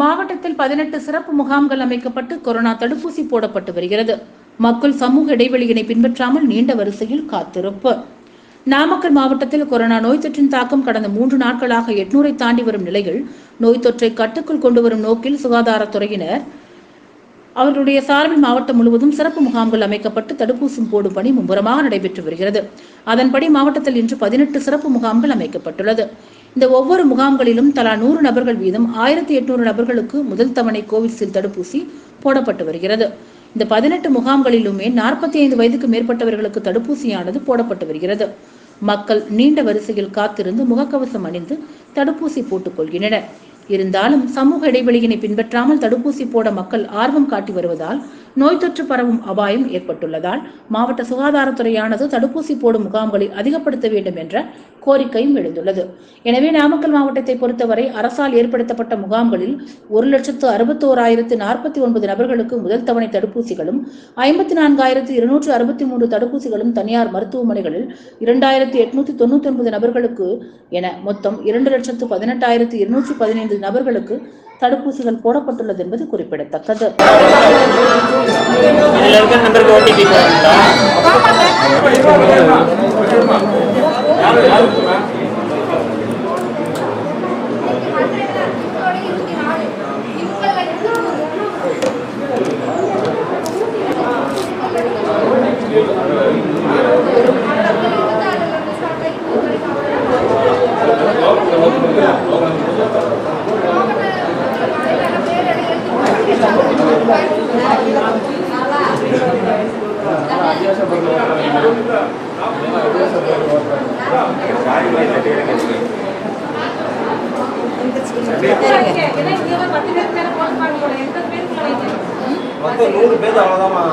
மாவட்டத்தில் பதினெட்டு சிறப்பு முகாம்கள் அமைக்கப்பட்டு கொரோனா தடுப்பூசி போடப்பட்டு வருகிறது. மக்கள் சமூக இடைவெளியினை பின்பற்றாமல் நீண்ட வரிசையில் காத்திருப்பு. நாமக்கல் மாவட்டத்தில் கொரோனா நோய் தொற்றின் தாக்கம் கடந்த மூன்று நாட்களாக எட்நூறை தாண்டி வரும் நிலையில் நோய் தொற்றை கட்டுக்குள் கொண்டு வரும் நோக்கில் சுகாதாரத்துறையினர் அவர்களுடைய சார்பில் மாவட்டம் முழுவதும் சிறப்பு முகாம்கள் அமைக்கப்பட்டு தடுப்பூசி போடும் பணி மும்முரமாக நடைபெற்று வருகிறது. அதன்படி மாவட்டத்தில் இன்று பதினெட்டு சிறப்பு முகாம்கள் அமைக்கப்பட்டுள்ளது. இந்த ஒவ்வொரு முகாம்களிலும் தலா நூறு நபர்கள் வீதம் ஆயிரத்தி எட்நூறு நபர்களுக்கு முதல் தவணை கோவிட்ஸில் தடுப்பூசி போடப்பட்டு வருகிறது. இந்த பதினெட்டு முகாம்களிலுமே நாற்பத்தி ஐந்து வயதுக்கு மேற்பட்டவர்களுக்கு தடுப்பூசியானது போடப்பட்டு வருகிறது. மக்கள் நீண்ட வரிசையில் காத்திருந்து முகக்கவசம் அணிந்து தடுப்பூசி போட்டுக் கொள்கின்றனர். இருந்தாலும் சமூக இடைவெளியினை பின்பற்றாமல் தடுப்பூசி போட மக்கள் ஆர்வம் காட்டி வருவதால் நோய் தொற்று பரவும் அபாயம் ஏற்பட்டுள்ளதால் மாவட்ட சுகாதாரத்துறையானது தடுப்பூசி போடும் முகாம்களை அதிகப்படுத்த வேண்டும் என்ற கோரிக்கையும் எழுந்துள்ளது. எனவே நாமக்கல் மாவட்டத்தை பொறுத்தவரை அரசால் ஏற்படுத்தப்பட்ட முகாம்களில் ஒரு லட்சத்து அறுபத்தோராயிரத்து நாற்பத்தி ஒன்பது நபர்களுக்கு முதல் தவணை தடுப்பூசிகளும் ஐம்பத்தி நான்காயிரத்து இருநூற்று அறுபத்தி மூன்று தடுப்பூசிகளும் தனியார் மருத்துவமனைகளில் இரண்டாயிரத்து எட்நூத்தி தொண்ணூத்தி ஒன்பது நபர்களுக்கு என மொத்தம் இரண்டு லட்சத்து பதினெட்டாயிரத்து இருநூற்றி பதினைந்து நபர்களுக்கு தடுப்பூசிகள் போடப்பட்டுள்ளது என்பது குறிப்பிடத்தக்கது. இருக்கிற மொத்தம் நூறு பேர் அவ்வளோதாம்மா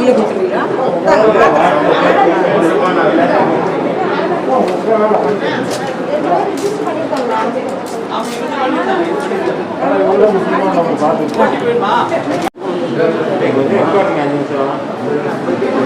நீங்களே கொடுத்துருவீங்களா? கொஞ்சம்